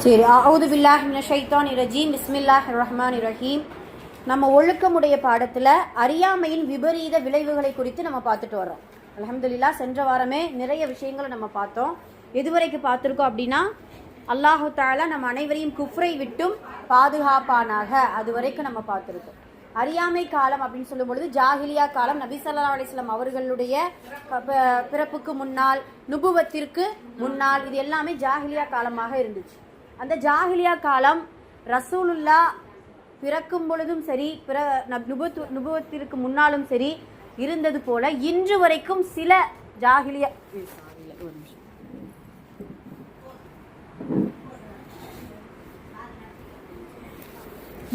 சரி அவுது பில்லாஹ் ஷைத்தான் இரஜீம் பிஸ்மில்லாஹ் ரஹ்மான் இரஹீம் நம்ம ஒழுக்கமுடைய பாடத்தில் அறியாமையின் விபரீத விளைவுகளை குறித்து நம்ம பார்த்துட்டு வரோம் அலமதுல்லா சென்ற வாரமே நிறைய விஷயங்களை நம்ம பார்த்தோம். எதுவரைக்கும் பார்த்துருக்கோம் அப்படின்னா அல்லாஹு தாலா நம்ம அனைவரையும் குஃப்ரை விட்டும் பாதுகாப்பானாக. அது வரைக்கும் நம்ம பார்த்துருக்கோம். அறியாமை காலம் அப்படின்னு சொல்லும் பொழுது காலம் நபி ஸல்லல்லாஹு அவர்களுடைய ப- ப- பிறப்புக்கு முன்னால் நுபுவத்திற்கு முன்னால் இது எல்லாமே ஜாகிலியா காலமாக இருந்துச்சு. அந்த ஜாஹிலியா காலம் ரசூலுல்லா பிறக்கும் பொழுதும் சரி பிற நுபத்து நுபவத்திற்கு முன்னாலும் சரி இருந்தது போல இன்று வரைக்கும் சில ஜாகிலியா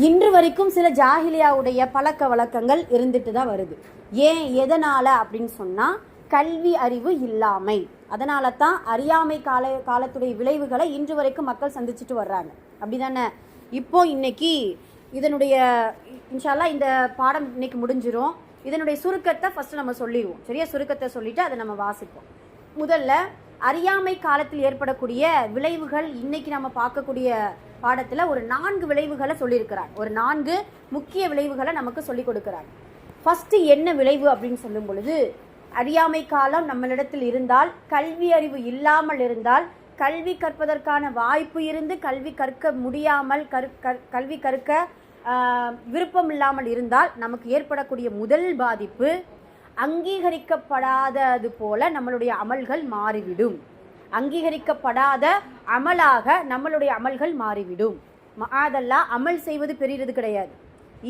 இன்று வரைக்கும் சில ஜாகிலியாவுடைய பழக்க வழக்கங்கள் இருந்துட்டு தான் வருது. ஏன் எதனால அப்படின்னு சொன்னா கல்வி அறிவு இல்லாமை. அதனால தான் அறியாமை கால காலத்துடைய விளைவுகளை இன்று வரைக்கும் மக்கள் சந்திச்சுட்டு வர்றாங்க. அப்படிதானே? இப்போ இன்னைக்கு இதனுடைய இன்ஷால்லா இந்த பாடம் இன்னைக்கு முடிஞ்சிரும். இதனுடைய சுருக்கத்தை ஃபஸ்ட்டு நம்ம சொல்லிடுவோம். சரியா? சுருக்கத்தை சொல்லிட்டு அதை நம்ம வாசிப்போம். முதல்ல அறியாமை காலத்தில் ஏற்படக்கூடிய விளைவுகள் இன்னைக்கு நம்ம பார்க்கக்கூடிய பாடத்தில் ஒரு நான்கு விளைவுகளை சொல்லியிருக்கிறார். ஒரு நான்கு முக்கிய விளைவுகளை நமக்கு சொல்லிக் கொடுக்கிறார். ஃபஸ்ட்டு என்ன விளைவு அப்படின்னு சொல்லும் பொழுது அறியாமை காலம் நம்மளிடத்தில் இருந்தால் கல்வி அறிவு இல்லாமல் இருந்தால் கல்வி கற்பதற்கான வாய்ப்பு இருந்து கல்வி கற்க முடியாமல் கரு கல்வி கற்க விருப்பம் இல்லாமல் இருந்தால் நமக்கு ஏற்படக்கூடிய முதல் பாதிப்பு அங்கீகரிக்கப்படாதது போல நம்மளுடைய அமல்கள் மாறிவிடும். அங்கீகரிக்கப்படாத அமலாக நம்மளுடைய அமல்கள் மாறிவிடும். அதெல்லாம் அமல் செய்வது பெரியது கிடையாது.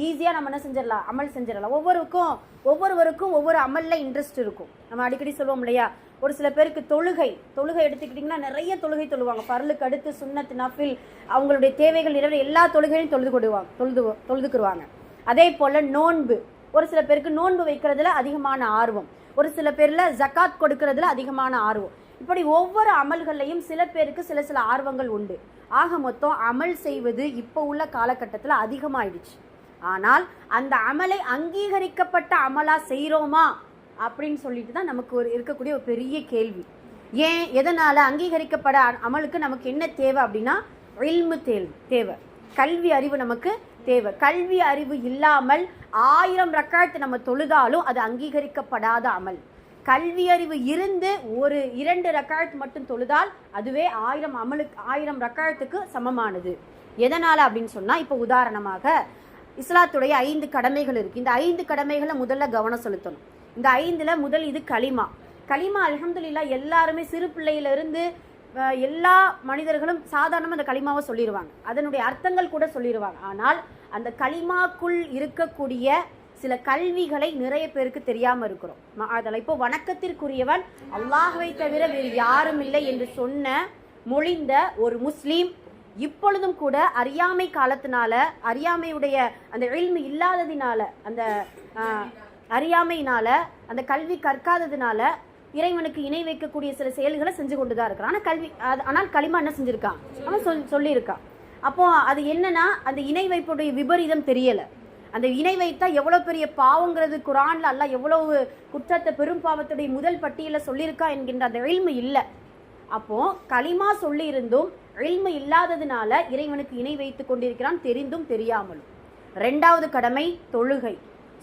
ஈஸியாக நம்ம என்ன செஞ்சிடலாம்? அமல் செஞ்சிடலாம். ஒவ்வொருக்கும் ஒவ்வொருவருக்கும் ஒவ்வொரு அமல்ல இன்ட்ரெஸ்ட் இருக்கும். நம்ம அடிக்கடி சொல்லுவோம் இல்லையா? ஒரு சில பேருக்கு தொழுகை தொழுகை எடுத்துக்கிட்டிங்கன்னா நிறைய தொழுகை தொழுவாங்க. பரலுக்கு அடுத்து சுன்னத் நஃபில் அவங்களுடைய தேவைகள் நிறைவேற எல்லா தொழுகையும் தொழுது கொடுவாங்க தொழுது தொழுதுக்குருவாங்க. அதே போல் நோன்பு. ஒரு சில பேருக்கு நோன்பு வைக்கிறதுல அதிகமான ஆர்வம். ஒரு சில பேரில் ஜகாத் கொடுக்கறதுல அதிகமான ஆர்வம். இப்படி ஒவ்வொரு அமல்கள்லையும் சில பேருக்கு சில சில ஆர்வங்கள் உண்டு. ஆக மொத்தம் அமல் செய்வது இப்போ உள்ள காலகட்டத்தில் அதிகமாயிடுச்சு. ஆனால் அந்த அமலை அங்கீகரிக்கப்பட்ட அமலாக செய்கிறோமா அப்படின்னு சொல்லிட்டு தான் நமக்கு ஒரு இருக்கக்கூடிய ஒரு பெரிய கேள்வி. ஏன்? எதனால் அங்கீகரிக்கப்பட அமலுக்கு நமக்கு என்ன தேவை அப்படின்னா இல்மு தேவை தேவை. கல்வி அறிவு நமக்கு தேவை. கல்வி அறிவு இல்லாமல் ஆயிரம் ரக்காயத்தை நம்ம தொழுதாலும் அது அங்கீகரிக்கப்படாத அமல். கல்வி அறிவு இருந்து ஒரு இரண்டு ரக்காயத்து மட்டும் தொழுதால் அதுவே ஆயிரம் அமலுக்கு ஆயிரம் ரக்காயத்துக்கு சமமானது. எதனால் அப்படின்னு சொன்னால் இப்போ உதாரணமாக இஸ்லாத்துடைய ஐந்து கடமைகள் இருக்குது இந்த ஐந்து கடமைகளை முதல்ல கவனம் செலுத்தணும். இந்த ஐந்தில் முதல் இது களிமா. களிமா அலமதுல்லா எல்லாருமே சிறு பிள்ளையிலேருந்து எல்லா மனிதர்களும் சாதாரணமாக அந்த களிமாவை சொல்லிடுவாங்க அதனுடைய அர்த்தங்கள் கூட சொல்லிடுவாங்க ஆனால் அந்த களிமாக்குள் இருக்கக்கூடிய சில கல்விகளை நிறைய பேருக்கு தெரியாமல் இருக்கிறோம். அதில் இப்போ வணக்கத்திற்குரியவன் அல்லாஹுவை தவிர வேறு யாரும் இல்லை என்று சொன்ன மொழிந்த ஒரு முஸ்லீம் இப்பொழுதும் கூட அறியாமை காலத்தினால அறியாமையுடைய அந்த இல்மு இல்லாததினால அந்த அறியாமையினால அந்த கல்வி கற்காததுனால இறைவனுக்கு இணை வைக்கக்கூடிய சில செயல்களை செஞ்சு கொண்டு தான் இருக்கிறான். ஆனால் கல்வி அது- ஆனால் களிமா என்ன செஞ்சுருக்கான்? அவன் சொல் சொல்லியிருக்கான். அப்போ அது என்னன்னா அந்த இணை வைப்புடைய விபரீதம் தெரியலை. அந்த இணை வைத்தா எவ்வளோ பெரிய பாவங்கிறது குரான்ல அல்ல எவ்வளவு குற்றத்தை பெரும் பாவத்துடைய முதல் பட்டியலில் சொல்லியிருக்கா என்கின்ற அந்த எழில்மை இல்லை. அப்போ களிமா சொல்லியிருந்தும் இல்மு இல்லாததுனால இறைவனுக்கு இணை வைத்துக் கொண்டிருக்கிறான் தெரிந்தும் தெரியாமலும். ரெண்டாவது கடமை தொழுகை.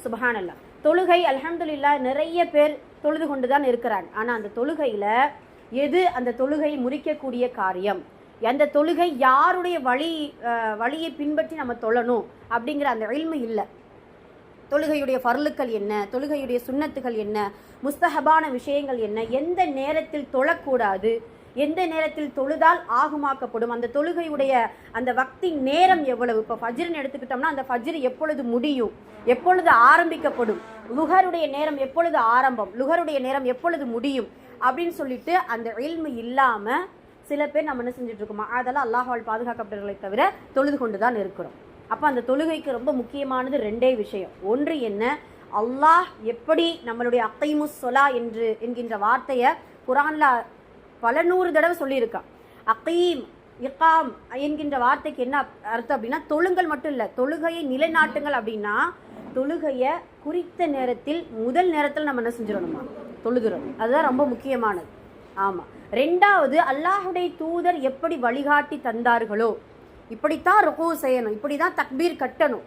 சுபஹானல்லா. தொழுகை அலமதுல்லா நிறைய பேர் தொழுது கொண்டு தான் இருக்கிறாங்க. ஆனால் அந்த தொழுகையில் எது அந்த தொழுகை முறிக்கக்கூடிய காரியம்? அந்த தொழுகை யாருடைய வழி வழியை பின்பற்றி நம்ம தொழணும் அப்படிங்கிற அந்த எழில்மை இல்லை. தொழுகையுடைய ஃபர்லுக்கள் என்ன? தொழுகையுடைய சுண்ணத்துகள் என்ன? முஸ்தஹபான விஷயங்கள் என்ன? எந்த நேரத்தில் தொழக்கூடாது? எந்த நேரத்தில் தொழுதால் ஆகுமாக்கப்படும்? அந்த தொழுகையுடைய அந்த வக்தி நேரம் எவ்வளவு? இப்போ ஃபஜ்ருன்னு எடுத்துக்கிட்டோம்னா அந்த ஃபஜ்ரு எப்பொழுது முடியும்? எப்பொழுது ஆரம்பிக்கப்படும்? லுகருடைய நேரம் எப்பொழுது ஆரம்பம்? லுகருடைய நேரம் எப்பொழுது முடியும்? அப்படின்னு சொல்லிட்டு அந்த இல்மு இல்லாமல் சில பேர் நம்ம என்ன செஞ்சுட்டு இருக்கோமா? அதெல்லாம் அல்லாஹால் பாதுகாக்கப்பட்டவர்களை தவிர தொழுது கொண்டு தான் இருக்கிறோம். அப்போ அந்த தொழுகைக்கு ரொம்ப முக்கியமானது ரெண்டே விஷயம். ஒன்று என்ன? அல்லாஹ் எப்படி நம்மளுடைய அக்கைமு சொலா என்று என்கின்ற வார்த்தையை குரான்ல பல நூறு தடவை சொல்லியிருக்கான் அக்கீம் இக்காம் என்கின்ற வார்த்தைக்கு என்ன அர்த்தம் அப்படின்னா தொழுங்கள் மட்டும் இல்லை தொழுகையை நிலைநாட்டுங்கள் அப்படின்னா தொழுகையை குறித்த நேரத்தில் முதல் நேரத்தில் நம்ம என்ன செஞ்சிடணுமா? தொழுகிறோம். அதுதான் ரொம்ப முக்கியமானது. ஆமாம் ரெண்டாவது அல்லாஹுடைய தூதர் எப்படி வழிகாட்டி தந்தார்களோ இப்படித்தான் ருக்கு செய்யணும் இப்படி தான் தக்பீர் கட்டணும்.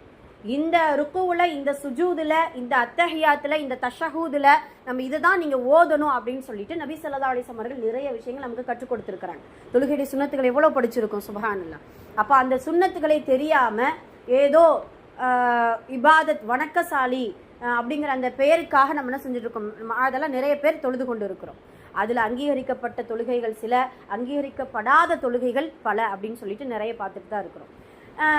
இந்த ருக்குவில் இந்த சுஜூதில் இந்த அத்தஹியாத்தில் இந்த தஷஹூதில் நம்ம இதை தான் நீங்கள் ஓதணும் அப்படின்னு சொல்லிட்டு நபி ஸல்லல்லாஹு அலிசம் அவர்கள் நிறைய விஷயங்கள் நமக்கு கற்றுக் கொடுத்துருக்குறாங்க. தொழுகையுடைய சுண்ணத்துக்கள் எவ்வளோ படிச்சிருக்கோம் சுபஹானல்லா. அப்போ அந்த சுண்ணத்துக்களை தெரியாமல் ஏதோ இபாதத் வணக்கசாலி அப்படிங்கிற அந்த பெயருக்காக நம்ம என்ன செஞ்சுட்ருக்கோம்? அதெல்லாம் நிறைய பேர் தொழுது கொண்டு இருக்கிறோம் அதில் அங்கீகரிக்கப்பட்ட தொழுகைகள் சில அங்கீகரிக்கப்படாத தொழுகைகள் பல அப்படின்னு சொல்லிட்டு நிறைய பார்த்துட்டு தான் இருக்கிறோம்.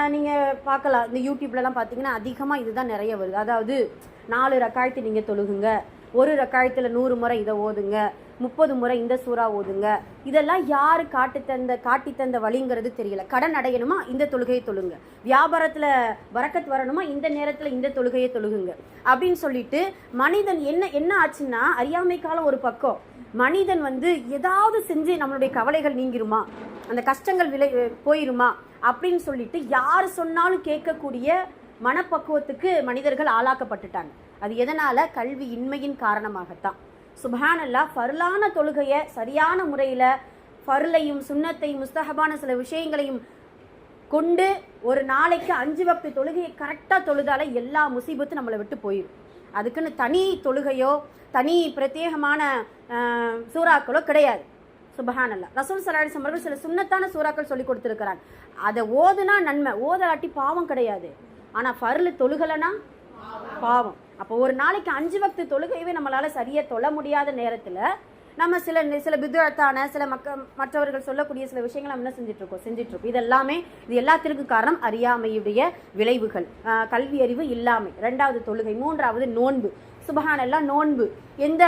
நீங்கள் பார்க்கலாம். இந்த யூடியூப்லலாம் பார்த்தீங்கன்னா அதிகமாக இதுதான் நிறைய வருது. அதாவது நாலு ரக்காயத்து நீங்கள் தொழுகுங்க. ஒரு ரக்காயத்தில் நூறு முறை இதை ஓதுங்க. முப்பது முறை இந்த சூறா ஓதுங்க. இதெல்லாம் யார் காட்டு தந்த காட்டி தந்த வழிங்கிறது தெரியல. கடன் அடையணுமா? இந்த தொழுகையை தொழுங்க. வியாபாரத்தில் வரக்கத் வரணுமா? இந்த நேரத்தில் இந்த தொழுகையை தொழுகுங்க. அப்படின்னு சொல்லிட்டு மனிதன் என்ன என்ன ஆச்சுன்னா அறியாமை காலம் ஒரு பக்கம். மனிதன் வந்து ஏதாவது செஞ்சு நம்மளுடைய கவலைகள் நீங்கிருமா? அந்த கஷ்டங்கள் விலை போயிருமா? அப்படின்னு சொல்லிட்டு யார் சொன்னாலும் கேட்கக்கூடிய மனப்பக்குவத்துக்கு மனிதர்கள் ஆளாக்கப்பட்டுட்டாங்க. அது எதனால்? கல்வி இன்மையின் காரணமாகத்தான். சுபஹானல்லா ஃபர்லான தொழுகையை சரியான முறையில் ஃபர்லையும் சுண்ணத்தையும் முஸ்தஹபான சில விஷயங்களையும் கொண்டு ஒரு நாளைக்கு அஞ்சு வக்து தொழுகையை கரெக்டாக தொழுதால எல்லா முசீபத்தும் நம்மளை விட்டு போயிடும் அதுக்குன்னு தனி தொழுகையோ தனி பிரத்யேகமான சூறாக்களோ கிடையாது. சுபஹானல்லா. ரசூல் சலாடி சம்பர்கள் சில சுன்னத்தான சூறாக்கள் சொல்லி கொடுத்துருக்கிறாங்க அதை ஓதுனா நன்மை. ஓதலாட்டி பாவம் கிடையாது. ஆனால் ஃபர்லு தொழுகலைனா பாவம். அப்போ ஒரு நாளைக்கு அஞ்சு வக்து தொழுகையவே நம்மளால் சரியாக தொழ முடியாத நேரத்தில் நம்ம சில சில பிதுவத்தான சில மக்க மற்றவர்கள் சொல்லக்கூடிய சில விஷயங்களை நம்ம என்ன செஞ்சிட்ருக்கோம்? இருக்கோம் இது எல்லாமே இது எல்லாத்திற்கும் காரணம் அறியாமையுடைய விளைவுகள். கல்வி அறிவு இல்லாமை. ரெண்டாவது தொழுகை. மூன்றாவது நோன்பு. சுபஹானெல்லாம் நோன்பு. எந்த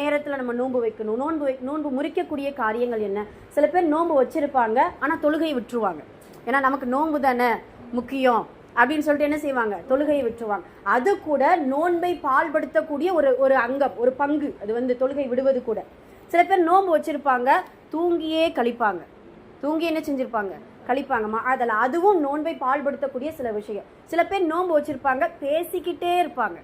நேரத்தில் நம்ம நோன்பு வைக்கணும்? நோன்பு வை நோன்பு முறிக்கக்கூடிய காரியங்கள் என்ன? சில பேர் நோன்பு வச்சிருப்பாங்க ஆனால் தொழுகையை விட்டுருவாங்க. ஏன்னா நமக்கு நோன்பு தானே முக்கியம். அப்படின்னு சொல்லிட்டு என்ன செய்வாங்க? தொழுகையை விட்டுருவாங்க. அது கூட நோன்பை பால்படுத்தக்கூடிய ஒரு ஒரு அங்கம் ஒரு பங்கு. அது வந்து தொழுகை விடுவது கூட. சில பேர் நோன்பு வச்சுருப்பாங்க தூங்கியே கழிப்பாங்க. தூங்கி என்ன செஞ்சுருப்பாங்க? கழிப்பாங்கம்மா. அதில் அதுவும் நோன்பை பால்படுத்தக்கூடிய சில விஷயம். சில பேர் நோன்பு வச்சுருப்பாங்க பேசிக்கிட்டே இருப்பாங்க.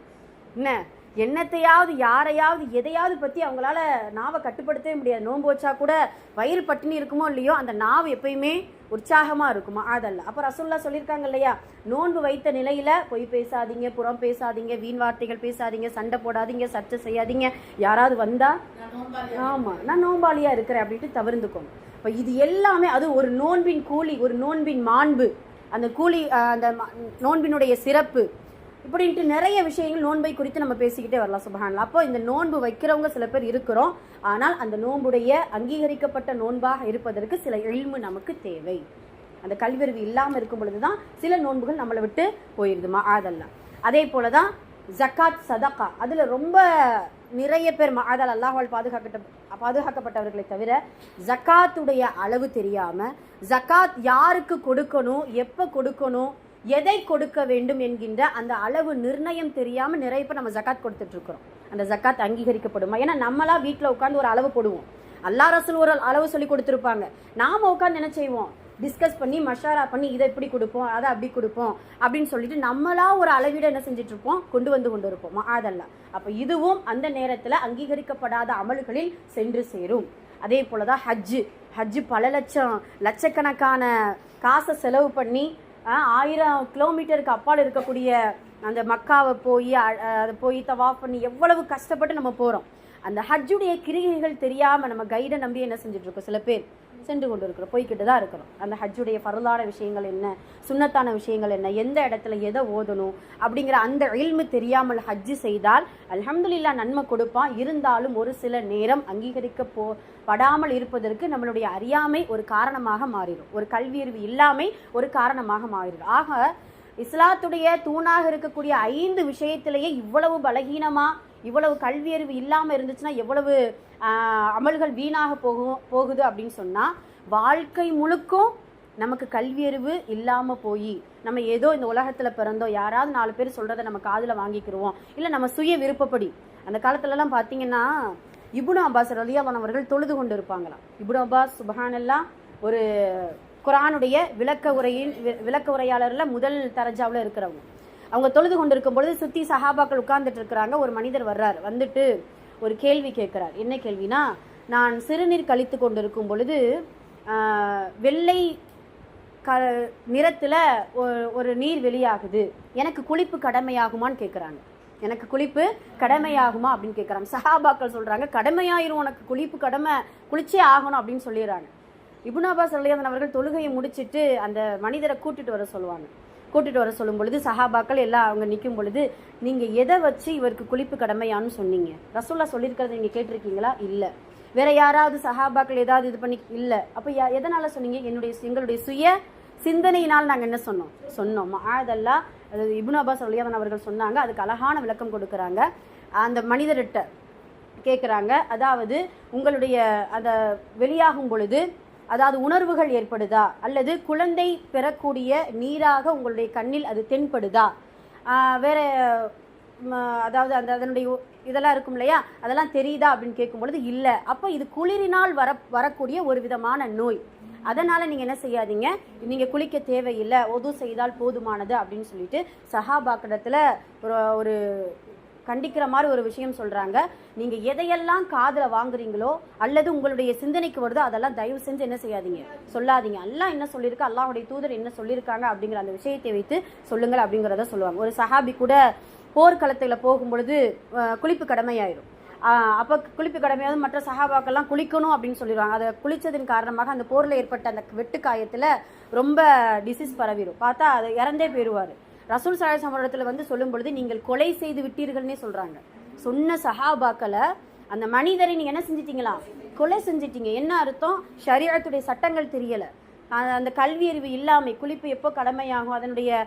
என்ன? என்னத்தையாவது யாரையாவது எதையாவது பற்றி அவங்களால நாவை கட்டுப்படுத்தவே முடியாது. நோன்பு வச்சா கூட வயிறு பட்டினி இருக்குமோ இல்லையோ அந்த நாவு எப்பயுமே உற்சாகமாக இருக்குமா? அதல்ல. அப்போ ரசுல்லா சொல்லியிருக்காங்க இல்லையா? நோன்பு வைத்த நிலையில் பொய் பேசாதீங்க புறம் பேசாதீங்க வீண் வார்த்தைகள் பேசாதீங்க சண்டை போடாதீங்க சர்ச்சை செய்யாதீங்க. யாராவது வந்தா ஆமாம் நான் நோம்பாளியாக இருக்கிறேன் அப்படின்ட்டு தவிர்த்துக்கோங்க இப்போ இது எல்லாமே அது ஒரு நோன்பின் கூலி ஒரு நோன்பின் மாண்பு. அந்த கூலி அந்த ம- நோன்பினுடைய சிறப்பு. இப்படின்ட்டு நிறைய விஷயங்கள் நோன்பை குறித்து நம்ம பேசிக்கிட்டே வரலாம் சுபஹான்ல அப்போ இந்த நோன்பு வைக்கிறவங்க சில பேர் இருக்கிறோம். ஆனால் அந்த நோன்புடைய அங்கீகரிக்கப்பட்ட நோன்பாக இருப்பதற்கு சில எழில்மு நமக்கு தேவை. அந்த கல்வியறிவு இல்லாமல் இருக்கும் பொழுது தான் சில நோன்புகள் நம்மளை விட்டு போயிருதுமா அதெல்லாம் அதே போல தான் ஜக்காத் சதக்கா. அதில் ரொம்ப நிறைய பேர் அதால் அல்லாஹால் பாதுகாக்கப்பட்ட பாதுகாக்கப்பட்டவர்களை தவிர ஜக்காத்துடைய அளவு தெரியாமல் ஜக்காத் யாருக்கு கொடுக்கணும் எப்போ கொடுக்கணும் எதை கொடுக்க வேண்டும் என்கின்ற அந்த அளவு நிர்ணயம் தெரியாமல் நிறைய பேர் நம்ம ஜக்காத் கொடுத்துட்ருக்குறோம். அந்த ஜக்காத் அங்கீகரிக்கப்படுமா? ஏன்னா நம்மளா வீட்டில் உட்காந்து ஒரு அளவு போடுவோம். அல்லா ரசூல் ஒரு அளவு சொல்லி கொடுத்துருப்பாங்க. நாம உட்காந்து என்ன செய்வோம்? டிஸ்கஸ் பண்ணி மஷாரா பண்ணி இதை இப்படி கொடுப்போம் அதை அப்படி கொடுப்போம் அப்படின்னு சொல்லிட்டு நம்மளா ஒரு அளவீடு என்ன செஞ்சுட்டு இருப்போம் கொண்டு வந்து கொண்டு இருப்போம் அதெல்லாம் அப்போ இதுவும் அந்த நேரத்தில் அங்கீகரிக்கப்படாத அமல்களில் சென்று சேரும். அதே போல தான் ஹஜ்ஜு. ஹஜ்ஜு பல லட்சம் லட்சக்கணக்கான காசை செலவு பண்ணி ஆயிரம் கிலோமீட்டருக்கு அப்பால் இருக்கக்கூடிய அந்த மக்காவை போய் அ- அதை போய் தவாஃப் பண்ணி எவ்வளவு கஷ்டப்பட்டு நம்ம போகிறோம் அந்த ஹஜ்ஜுடைய கிரிகைகள் தெரியாமல் நம்ம கைடை நம்பி என்ன செஞ்சுட்டு இருக்கோம் சில பேர். சென்று கொண்டு இருக்கிறோம் போய்கிட்டு தான் இருக்கிறோம் அந்த ஹஜ்ஜுடைய பரலான விஷயங்கள் என்ன? சுன்னத்தான விஷயங்கள் என்ன? எந்த இடத்துல எதை ஓதணும்? அப்படிங்கிற அந்த இல்மு தெரியாமல் ஹஜ்ஜு செய்தால் அலமதுல்லா நன்மை கொடுப்பான். இருந்தாலும் ஒரு சில நேரம் அங்கீகரிக்க போ படாமல் இருப்பதற்கு நம்மளுடைய அறியாமை ஒரு காரணமாக மாறிடும். ஒரு கல்வியறிவு இல்லாமை ஒரு காரணமாக மாறிடும். ஆக இஸ்லாத்துடைய தூணாக இருக்கக்கூடிய ஐந்து விஷயத்திலேயே இவ்வளவு பலகீனமாக இவ்வளவு கல்வியறிவு இல்லாமல் இருந்துச்சுன்னா எவ்வளவு அமல்கள் வீணாக போகும் போகுது அப்படின்னு சொன்னால் வாழ்க்கை முழுக்கும் நமக்கு கல்வியறிவு இல்லாமல் போய் நம்ம ஏதோ இந்த உலகத்தில் பிறந்தோம் யாராவது நாலு பேர் சொல்கிறத நம்ம காதில் வாங்கிக்கிடுவோம் இல்லை நம்ம சுய விருப்பப்படி. அந்த காலத்துலலாம் பார்த்தீங்கன்னா இபுனு அப்பாஸ் ரலியாவான் அவர்கள் தொழுது கொண்டு இருப்பாங்களாம். இபுனு அப்பாஸ் சுபஹானெல்லாம் ஒரு குரானுடைய விளக்க உரையின் வி- விளக்க உரையாளரில் முதல் தரஜாவில் இருக்கிறவங்க. அவங்க தொழுது கொண்டிருக்கும் பொழுது சுற்றி சஹாபாக்கள் உட்கார்ந்துட்டு இருக்கிறாங்க. ஒரு மனிதர் வர்றார். வந்துட்டு ஒரு கேள்வி கேட்குறார். என்ன கேள்வினா நான் சிறுநீர் கழித்து கொண்டிருக்கும் பொழுது வெள்ளை க நிறத்தில் ஒரு நீர் வெளியாகுது. எனக்கு குளிப்பு கடமையாகுமான்னு கேட்குறாங்க. எனக்கு குளிப்பு கடமையாகுமா அப்படின்னு கேட்குறாங்க. சஹாபாக்கள் சொல்கிறாங்க கடமையாயிரும். உனக்கு குளிப்பு கடமை குளிச்சே ஆகணும் அப்படின்னு சொல்லிடுறாங்க. இபுனாபா அப்பாஸ் அவர்கள் தொழுகையை முடிச்சிட்டு அந்த மனிதரை கூட்டிட்டு வர சொல்லுவாங்க. கூட்டிகிட்டு வர சொல்லும் பொழுது சஹாபாக்கள் எல்லாம் அவங்க நிற்கும் பொழுது நீங்கள் எதை வச்சு இவருக்கு குளிப்பு கடமையான்னு சொன்னீங்க? ரசோல்லா சொல்லியிருக்கிறத நீங்கள் கேட்டிருக்கீங்களா? இல்லை. வேற யாராவது சஹாபாக்கள் ஏதாவது இது பண்ணி இல்லை. அப்போ எதனால சொன்னீங்க? என்னுடைய எங்களுடைய சுய சிந்தனையினால் நாங்கள் என்ன சொன்னோம்? சொன்னோம். ஆதல்லா அதாவது இபுன் அப்பாஸ் அவர்கள் சொன்னாங்க அதுக்கு அழகான விளக்கம் கொடுக்குறாங்க. அந்த மனிதர்கிட்ட கேட்குறாங்க அதாவது உங்களுடைய அந்த வெளியாகும் பொழுது அதாவது உணர்வுகள் ஏற்படுதா? அல்லது குழந்தை பெறக்கூடிய நீராக உங்களுடைய கண்ணில் அது தென்படுதா? வேற அதாவது அந்த அதனுடைய இதெல்லாம் இருக்கும் இல்லையா? அதெல்லாம் தெரியுதா அப்படின்னு கேட்கும் பொழுது இல்லை. அப்போ இது குளிரினால் வர வரக்கூடிய ஒரு விதமான நோய். அதனால் நீங்கள் என்ன செய்யாதீங்க. நீங்கள் குளிக்க தேவையில்லை. ஒது செய்தால் போதுமானது அப்படின்னு சொல்லிட்டு சஹாபாக்கிடத்துல ஒரு ஒரு கண்டிக்கிற மாதிரி ஒரு விஷயம் சொல்கிறாங்க நீங்கள் எதையெல்லாம் காதில் வாங்குறீங்களோ அல்லது உங்களுடைய சிந்தனைக்கு வருதோ அதெல்லாம் தயவு செஞ்சு என்ன செய்யாதீங்க. சொல்லாதீங்க. அல்லா என்ன சொல்லியிருக்கா? அல்லாவுடைய தூதர் என்ன சொல்லியிருக்காங்க அப்படிங்கிற அந்த விஷயத்தை வைத்து சொல்லுங்கள் அப்படிங்கிறத சொல்லுவாங்க. ஒரு சஹாபி கூட போர்க்களத்தில் போகும்பொழுது குளிப்பு கடமையாயிரும். அப்போ குளிப்பு கடமையாவது மற்ற சஹாபாக்கெல்லாம் குளிக்கணும் அப்படின்னு சொல்லிடுவாங்க. அதை குளித்ததன் காரணமாக அந்த போரில் ஏற்பட்ட அந்த வெட்டுக்காயத்தில் ரொம்ப டிசீஸ் பரவிடும் பார்த்தா அது இறந்தே போயிடுவார் ரசூல் சலாஹ் சமரத்தில் வந்து சொல்லும் பொழுது நீங்கள் கொலை செய்து விட்டீர்கள்னே சொல்கிறாங்க சொன்ன சஹாபாக்களை அந்த மனிதரை நீங்கள் என்ன செஞ்சிட்டிங்களா? கொலை செஞ்சிட்டீங்க. என்ன அர்த்தம்? ஷரீரத்துடைய சட்டங்கள் தெரியலை. அந்த- கல்வி அறிவு இல்லாமை குளிப்பு எப்போ கடமையாகும்? அதனுடைய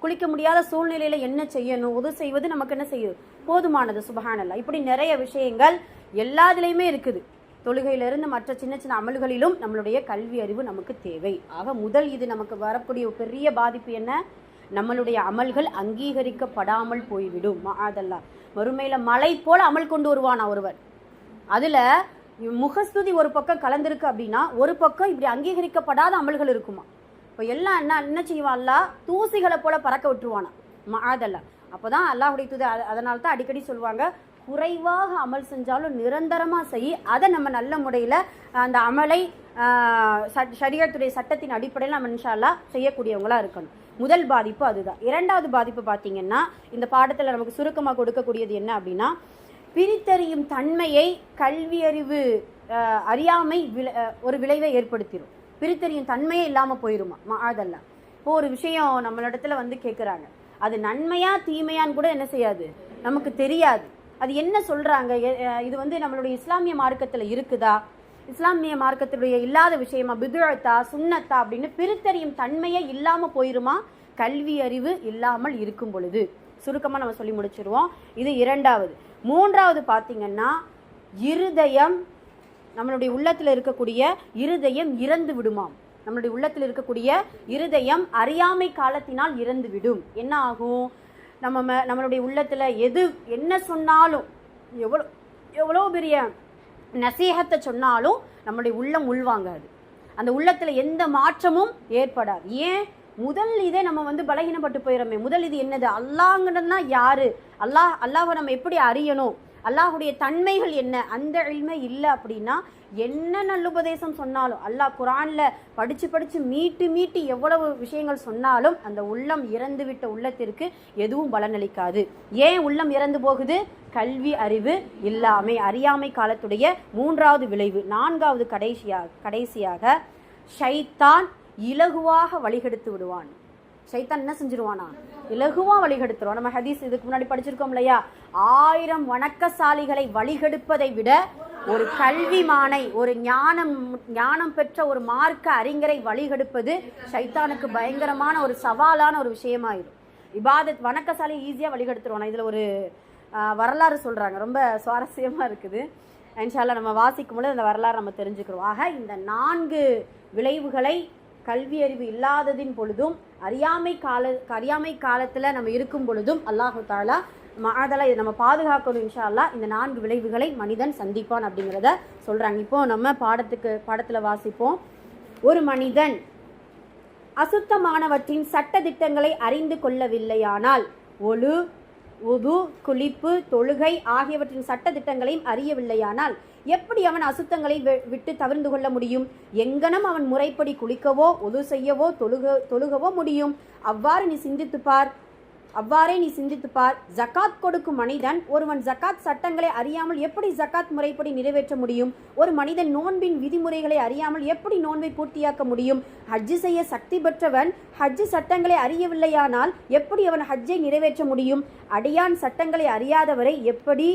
குளிக்க முடியாத சூழ்நிலையில் என்ன செய்யணும்? உதவி செய்வது நமக்கு என்ன செய்யும்? போதுமானது சுபஹானல்லா. இப்படி நிறைய விஷயங்கள் எல்லாத்துலேயுமே இருக்குது. தொழுகையிலிருந்து மற்ற சின்ன சின்ன அமல்களிலும் நம்மளுடைய கல்வி அறிவு நமக்கு தேவை. ஆக முதல் இது நமக்கு வரக்கூடிய ஒரு பெரிய பாதிப்பு என்ன? நம்மளுடைய அமல்கள் அங்கீகரிக்கப்படாமல் போய்விடும். மாதல்லா வறுமையில் மலை போல் அமல் கொண்டு வருவானா ஒருவர்? அதில் முகஸ்துதி ஒரு பக்கம் கலந்திருக்கு அப்படின்னா ஒரு பக்கம் இப்படி அங்கீகரிக்கப்படாத அமல்கள் இருக்குமா? இப்போ எல்லாம் என்ன என்ன செய்வான் அல்லாஹ் தூசிகளை போல் பறக்க விட்டுருவானா? மாதல்லா அப்பதான் அல்லாஹுடைய தூது அதனால தான் அடிக்கடி சொல்லுவாங்க குறைவாக அமல் செஞ்சாலும் நிரந்தரமாக செய். அதை நம்ம நல்ல முறையில் அந்த அமலை சரியத்துடைய சட்டத்தின் அடிப்படையில் நம்ம இன்ஷால்லா செய்யக்கூடியவங்களாக இருக்கணும். முதல் பாதிப்பு அதுதான். இரண்டாவது பாதிப்பு பார்த்தீங்கன்னா இந்த பாடத்தில் நமக்கு சுருக்கமாக கொடுக்கக்கூடியது என்ன அப்படின்னா பிரித்தறியும் தன்மையை கல்வியறிவு அறியாமை விளை ஒரு விளைவை ஏற்படுத்திடும் பிரித்தறியும் தன்மையே இல்லாமல் போயிருமா? அதெல்லாம். இப்போ ஒரு விஷயம் நம்மளிடத்துல வந்து கேட்குறாங்க அது நன்மையா தீமையான்னு கூட என்ன செய்யாது? நமக்கு தெரியாது. அது என்ன சொல்கிறாங்க இது வந்து நம்மளுடைய இஸ்லாமிய மார்க்கத்தில் இருக்குதா? இஸ்லாமிய மார்க்கத்துடைய இல்லாத விஷயமா? பிதுழத்தா சுண்ணத்தா அப்படின்னு பிரித்தறியும் தன்மையே இல்லாமல் போயிருமா? கல்வி அறிவு இல்லாமல் இருக்கும் பொழுது. சுருக்கமாக நம்ம சொல்லி முடிச்சிருவோம். இது இரண்டாவது. மூன்றாவது பார்த்தீங்கன்னா இருதயம் நம்மளுடைய உள்ளத்தில் இருக்கக்கூடிய இருதயம் இறந்து விடுமாம். நம்மளுடைய உள்ளத்தில் இருக்கக்கூடிய இருதயம் அறியாமை காலத்தினால் இறந்து விடும். என்ன ஆகும்? நம்ம ம- நம்மளுடைய உள்ளத்தில் எது என்ன சொன்னாலும் எவ்வளோ எவ்வளோ பெரிய நசீகத்தை சொன்னாலும் நம்மளுடைய உள்ளம் உள்வாங்காது. அந்த உள்ளத்தில் எந்த மாற்றமும் ஏற்படாது. ஏன்? முதல் இதே நம்ம வந்து பலகீனப்பட்டு போயிடறோமே முதல் இது என்னது? அல்லாங்கிறதுனா யாரு? அல்லாஹ் அல்லாஹை நம்ம எப்படி அறியணும்? அல்லாஹுடைய தன்மைகள் என்ன? அந்த எளிமை இல்லை அப்படின்னா என்ன நல்லுபதேசம் சொன்னாலும் அல்லாஹ் குரானில் படித்து படித்து மீட்டு மீட்டு எவ்வளவு விஷயங்கள் சொன்னாலும் அந்த உள்ளம் இறந்து விட்ட உள்ளத்திற்கு எதுவும் பலனளிக்காது. ஏன் உள்ளம் இறந்து போகுது? கல்வி அறிவு இல்லாமை அறியாமை காலத்துடைய மூன்றாவது விளைவு நான்காவது கடைசியாக கடைசியாக ஷைத்தான் இலகுவாக வழிகெடுத்து விடுவான். சைத்தான் என்ன செஞ்சிருவானா? இலகுவாக வழிகெடுத்துருவான். நம்ம ஹதீஸ் இதுக்கு முன்னாடி படிச்சிருக்கோம் இல்லையா? ஆயிரம் வணக்கசாலிகளை வழிகெடுப்பதை விட ஒரு கல்விமானை ஒரு ஞானம் ஞானம் பெற்ற ஒரு மார்க்க அறிஞரை வழிகெடுப்பது சைத்தானுக்கு பயங்கரமான ஒரு சவாலான ஒரு விஷயமாயிடும் இபாதத் வணக்கசாலி ஈஸியாக வழிகெடுத்துருவானா. இதில் ஒரு வரலாறு சொல்கிறாங்க ரொம்ப சுவாரஸ்யமாக இருக்குது. இன்ஷால்லா நம்ம வாசிக்கும் பொழுது அந்த வரலாறு நம்ம தெரிஞ்சுக்கிறோம். ஆக இந்த நான்கு விளைவுகளை கல்வி அறிவு இல்லாததின் பொழுதும் அறியாமை கால அறியாமை காலத்தில் நம்ம இருக்கும் பொழுதும் அல்லாஹு தாலா மாதலா இதை நம்ம பாதுகாக்கணும் இன்ஷா அல்லா இந்த நான்கு விளைவுகளை மனிதன் சந்திப்பான் அப்படிங்கிறத சொல்கிறாங்க இப்போ நம்ம பாடத்துக்கு பாடத்தில் வாசிப்போம். ஒரு மனிதன் அசுத்தமானவற்றின் சட்ட திட்டங்களை அறிந்து கொள்ளவில்லையானால் ஒழு உது குளிப்பு தொழுகை ஆகியவற்றின் சட்ட திட்டங்களையும் அறியவில்லையானால் எப்படி அவன் அசுத்தங்களை விட்டு தவிர்ந்து கொள்ள முடியும்? எங்கனம் அவன் முறைப்படி குளிக்கவோ ஒது செய்யவோ தொழுக தொழுகவோ முடியும்? அவ்வாறு நீ சிந்தித்து பார் அவ்வாறே நீ சிந்தித்து பார் ஜகாத் கொடுக்கும் மனிதன் ஒருவன் ஜகாத் சட்டங்களை அறியாமல் எப்படி ஜகாத் முறைப்படி நிறைவேற்ற முடியும்? ஒரு மனிதன் நோன்பின் விதிமுறைகளை அறியாமல் எப்படி நோன்பை பூர்த்தியாக்க முடியும்? ஹஜ்ஜு செய்ய சக்தி பெற்றவன் ஹஜ்ஜு சட்டங்களை அறியவில்லையானால் எப்படி அவன் ஹஜ்ஜை நிறைவேற்ற முடியும்? அடியான் சட்டங்களை அறியாதவரை எப்படி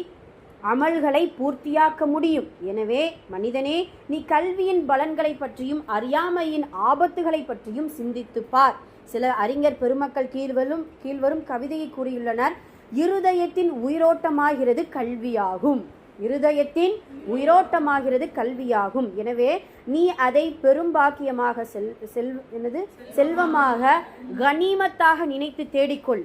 அமல்களை பூர்த்தியாக்க முடியும். எனவே மனிதனே நீ கல்வியின் பலன்களை பற்றியும் அறியாமையின் ஆபத்துகளை பற்றியும் சிந்தித்துப் பார். சில அறிஞர் பெருமக்கள் கீழ்வரும் கீழ்வரும் கவிதையை கூறியுள்ளனர் இருதயத்தின் உயிரோட்டமாகிறது கல்வியாகும். இருதயத்தின் உயிரோட்டமாகிறது கல்வியாகும். எனவே நீ அதை பெரும்பாக்கியமாக செல் செல் என்னது? செல்வமாக கனிமத்தாக நினைத்து தேடிக்கொள்.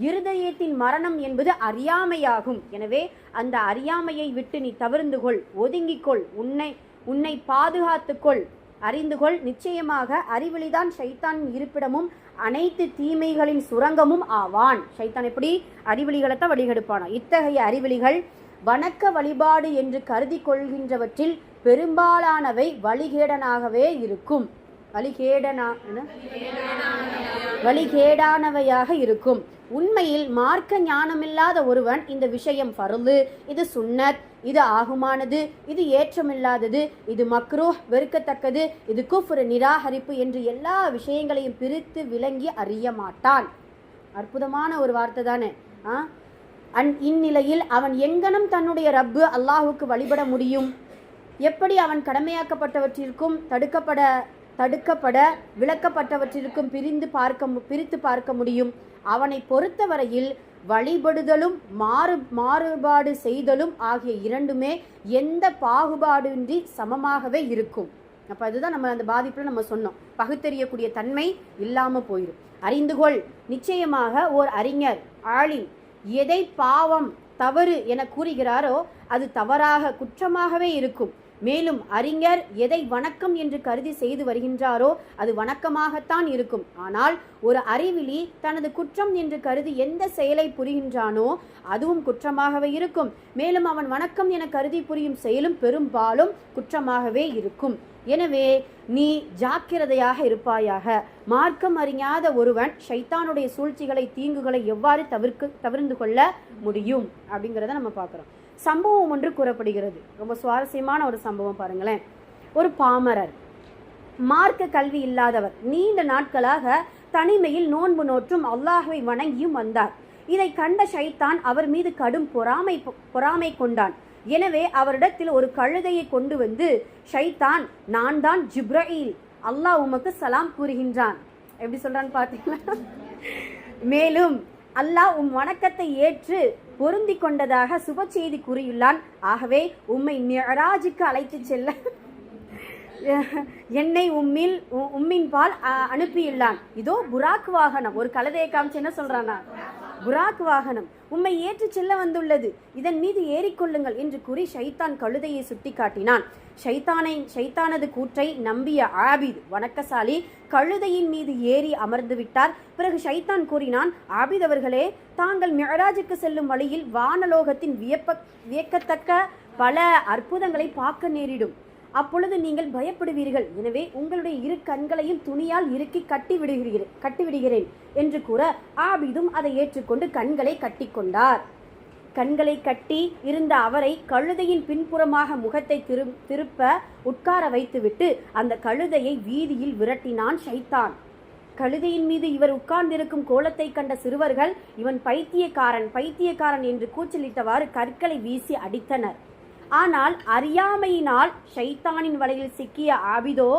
இருதயத்தின் மரணம் என்பது அறியாமையாகும். எனவே அந்த அறியாமையை விட்டு நீ தவிர்ந்து கொள் ஒதுங்கிக்கொள் உன்னை உன்னை பாதுகாத்துக்கொள் அறிந்து கொள் நிச்சயமாக அறிவெளிதான் சைத்தான் இருப்பிடமும் அனைத்து தீமைகளின் சுரங்கமும் ஆவான். ஷைத்தான் எப்படி? அறிவெளிகளைத்தான் வழிகெடுப்பானா? இத்தகைய அறிவெளிகள் வணக்க வழிபாடு என்று கருதி கொள்கின்றவற்றில் பெரும்பாலானவை வழிகேடனாகவே இருக்கும். வழிகேடனா வழிகேடானவையாக இருக்கும். உண்மையில் மார்க்க ஞானமில்லாத ஒருவன் இந்த விஷயம் பருந்து இது சுன்னத் இது ஆகுமானது இது ஏற்றமில்லாதது இது மக்ரூ வெறுக்கத்தக்கது இது குஃப்ரு நிராகரிப்பு என்று எல்லா விஷயங்களையும் பிரித்து விளங்கி அறிய மாட்டான். அற்புதமான ஒரு வார்த்தை தானே. ஆ? அந் இந்நிலையில் அவன் எங்கனம் தன்னுடைய ரப்பு அல்லாஹுக்கு வழிபட முடியும்? எப்படி அவன் கடமையாக்கப்பட்டவற்றிற்கும் தடுக்கப்பட தடுக்கப்பட விளக்கப்பட்டவற்றிற்கும் பிரிந்து பார்க்க பிரித்து பார்க்க முடியும். அவனை பொறுத்தவரையில் வழிபடுதலும் மாறு மாறுபாடு செய்தலும் ஆகிய இரண்டுமே எந்த பாகுபாடின்றி சமமாகவே இருக்கும். அப்போ அதுதான் நம்ம அந்த பாதிப்பில் நம்ம சொன்னோம். பகுத்தறியக்கூடிய தன்மை இல்லாமல் போயிடும் அறிந்து கொள். நிச்சயமாக ஓர் அறிஞர் ஆளின் எதை பாவம் தவறு என கூறுகிறாரோ அது தவறாக குற்றமாகவே இருக்கும். மேலும் அறிஞர் எதை வணக்கம் என்று கருதி செய்து வருகின்றாரோ அது வணக்கமாகத்தான் இருக்கும். ஆனால் ஒரு அறிவிலி தனது குற்றம் என்று கருதி எந்த செயலை புரிகின்றானோ அதுவும் குற்றமாகவே இருக்கும். மேலும் அவன் வணக்கம் என கருதி புரியும் செயலும் பெரும்பாலும் குற்றமாகவே இருக்கும். எனவே நீ ஜாக்கிரதையாக இருப்பாயாக. மார்க்கம் அறியாத ஒருவன் ஷைத்தானுடைய சூழ்ச்சிகளை தீங்குகளை எவ்வாறு தவிர்க்க தவிர்ந்து கொள்ள முடியும்? அப்படிங்கிறத நம்ம பார்க்குறோம். சம்பவம் ஒன்று கூறப்படுகிறது. ரொம்ப சுவாரஸ்யமான ஒரு சம்பவம் பாருங்களேன். ஒரு பாமரர். மார்க்க கல்வி இல்லாதவர். நீண்ட நாட்களாக தனிமையில் நோன்பு நோற்றும் அல்லாஹை வணங்கியும் வந்தார். இதை கண்ட ஷைத்தான் அவர் மீது கடும் பொறாமை பொறாமை கொண்டான். எனவே அவரிடத்தில் ஒரு கழுதையை கொண்டு வந்து ஷைத்தான் நான் தான் ஜிப்ரயில். அல்லாஹ் உமக்கு சலாம் கூறுகின்றான். எப்படி சொல்றான்னு பார்த்தீங்களா மேலும் அல்லாஹ் உம் வணக்கத்தை ஏற்று பொருந்தி கொண்டதாக சுப செய்தி கூறியுள்ளான். ஆகவே உம்மை மியராஜுக்கு அழைத்துச் செல்ல என்னை உம்மில் உ- உம்மின் பால் அ- அனுப்பியுள்ளான். இதோ புராக் வாகனம். ஒரு கழுதையை காமிச்சு என்ன சொல்றானா புராக் வாகனம் உம்மை ஏற்றிச் செல்ல வந்துள்ளது. இதன் மீது ஏறிக்கொள்ளுங்கள் என்று கூறி ஷைத்தான் கழுதையை சுட்டிக்காட்டினான். ஷைத்தானை ஷைத்தானது கூற்றை நம்பிய ஆபித் வணக்கசாலி கழுதையின் மீது ஏறி அமர்ந்து விட்டார். பிறகு ஷைத்தான் கூறினான் ஆபித் அவர்களே தாங்கள் மியராஜுக்கு செல்லும் வழியில் வானலோகத்தின் வியப்ப வியக்கத்தக்க பல அற்புதங்களை பார்க்க நேரிடும். அப்பொழுது நீங்கள் பயப்படுவீர்கள். எனவே உங்களுடைய இரு கண்களையும் துணியால் இறுக்கி கட்டி விடுகிறேன் கட்டி விடுகிறேன் என்று கூற ஆபிதும் அதை ஏற்றுக்கொண்டு கண்களை கட்டிக்கொண்டார் கண்களை கட்டி இருந்த அவரை கழுதையின் பின்புறமாக முகத்தை திரு திருப்ப உட்கார வைத்துவிட்டு அந்த கழுதையை வீதியில் விரட்டினான் ஷைத்தான் கழுதையின் மீது இவர் உட்கார்ந்திருக்கும் கோலத்தை கண்ட சிறுவர்கள் இவன் பைத்தியக்காரன் பைத்தியக்காரன் என்று கூச்சலிட்டவாறு கற்களை வீசி அடித்தனர். ஆனால் அறியாமையினால் ஷைத்தானின் வலையில் சிக்கிய ஆபிதோ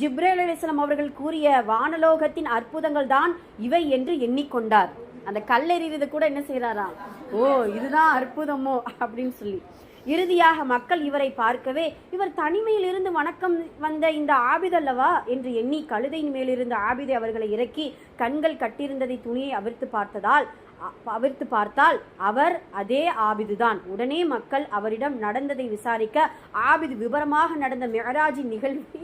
ஜிப்ரேல் அலிஸ்லாம் அவர்கள் கூறிய வானலோகத்தின் அற்புதங்கள் தான் இவை என்று எண்ணிக்கொண்டார். அந்த கல்லெறிவது கூட என்ன செய்கிறாராம்? ஓ இதுதான் அற்புதமோ? அப்படின்னு சொல்லி. இறுதியாக மக்கள் இவரை பார்க்கவே இவர் தனிமையில் இருந்து வணக்கம் வந்த இந்த ஆபிதல்லவா என்று எண்ணி கழுதையின் மேலிருந்த ஆபிதை அவர்களை இறக்கி கண்கள் கட்டியிருந்ததை துணியை அவிர்த்து பார்த்ததால் அவிர்த்து பார்த்தால் அவர் அதே ஆபிதுதான். உடனே மக்கள் அவரிடம் நடந்ததை விசாரிக்க ஆபிது விபரமாக நடந்த மெஹராஜின் நிகழ்வை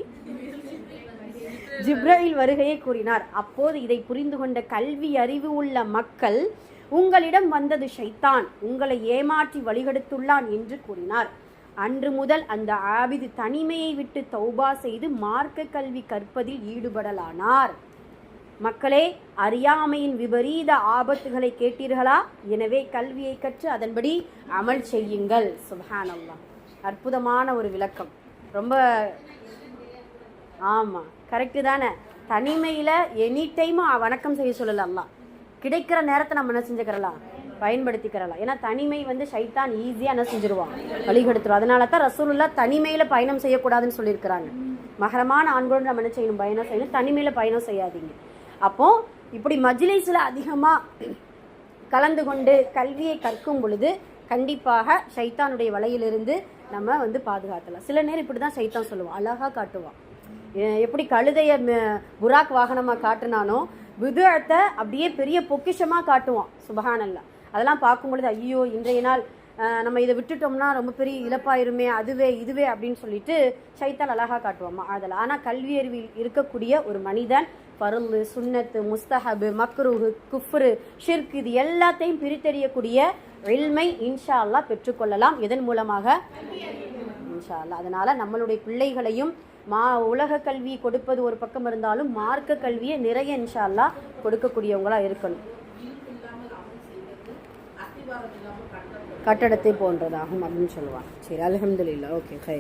ஜிப்ரஹில் வருகையை கூறினார். அப்போது இதை புரிந்து கொண்ட கல்வி அறிவு உள்ள மக்கள் உங்களிடம் வந்தது ஷைத்தான் உங்களை ஏமாற்றி வழிகெடுத்துள்ளான் என்று கூறினார். அன்று முதல் அந்த ஆபிது தனிமையை விட்டு தௌபா செய்து மார்க்க கல்வி கற்பதில் ஈடுபடலானார். மக்களே அறியாமையின் விபரீத ஆபத்துகளை கேட்டீர்களா? எனவே கல்வியை கற்று அதன்படி அமல் செய்யுங்கள். சுபஹானல்லா அற்புதமான ஒரு விளக்கம். ரொம்ப ஆமாம் கரெக்டு தானே. தனிமையில் எனி டைமும் வணக்கம் செய்ய சொல்லலாம்லாம் கிடைக்கிற நேரத்தை நம்ம என்ன செஞ்சுக்கிறலாம்? பயன்படுத்திக்கிறலாம். ஏன்னா தனிமை வந்து சைத்தான் ஈஸியாக என்ன செஞ்சிருவான். வழிகெடுத்துரும். அதனால தான் ரசூலுல்லா தனிமையில் பயணம் செய்யக்கூடாதுன்னு சொல்லியிருக்கிறாங்க. மகரமான ஆண்களோடு நம்ம என்ன செய்யணும்? பயணம் செய்யணும். தனிமையில் பயணம் செய்யாதீங்க. அப்போ இப்படி மஜ்லிஸில் அதிகமாக கலந்து கொண்டு கல்வியை கற்கும் பொழுது கண்டிப்பாக சைத்தானுடைய வலையிலிருந்து நம்ம வந்து பாதுகாத்தலாம். சில நேரம் இப்படி தான் சைத்தான் சொல்லுவான். அழகாக காட்டுவான். எப்படி கழுதைய புராக் வாகனமாக காட்டுனானோ விதுழத்தை அப்படியே பெரிய பொக்கிஷமாக காட்டுவான். சுபஹானல்லா. அதெல்லாம் பார்க்கும் பொழுது ஐயோ இன்றைய நாள் நம்ம இதை விட்டுட்டோம்னா ரொம்ப பெரிய இழப்பாயிருமே அதுவே இதுவே அப்படின்னு சொல்லிட்டு சைத்தால் அழகாக காட்டுவோம் அதில் ஆனால் கல்வி அறிவில் இருக்கக்கூடிய ஒரு மனிதன் பருளு சுன்னத்து முஸ்தஹபு மக்ருஹு குஃப்ரு ஷிர்க் இது எல்லாத்தையும் பிரித்தறியக்கூடிய இல்மை இன்ஷா அல்லா பெற்றுக்கொள்ளலாம். இதன் மூலமாக? இன்ஷா அல்லா அதனால் நம்மளுடைய பிள்ளைகளையும் மா உலக கல்வி கொடுப்பது ஒரு பக்கம் இருந்தாலும் மார்க்க கல்வியை நிறைய இன்ஷா அல்லா கொடுக்கக்கூடியவங்களாக இருக்கணும். கட்டடத்தை போன்றதாகும் அப்படின்னு சொல்லுவாங்க. சரி அல்ஹம்துலில்லாஹ். Okay high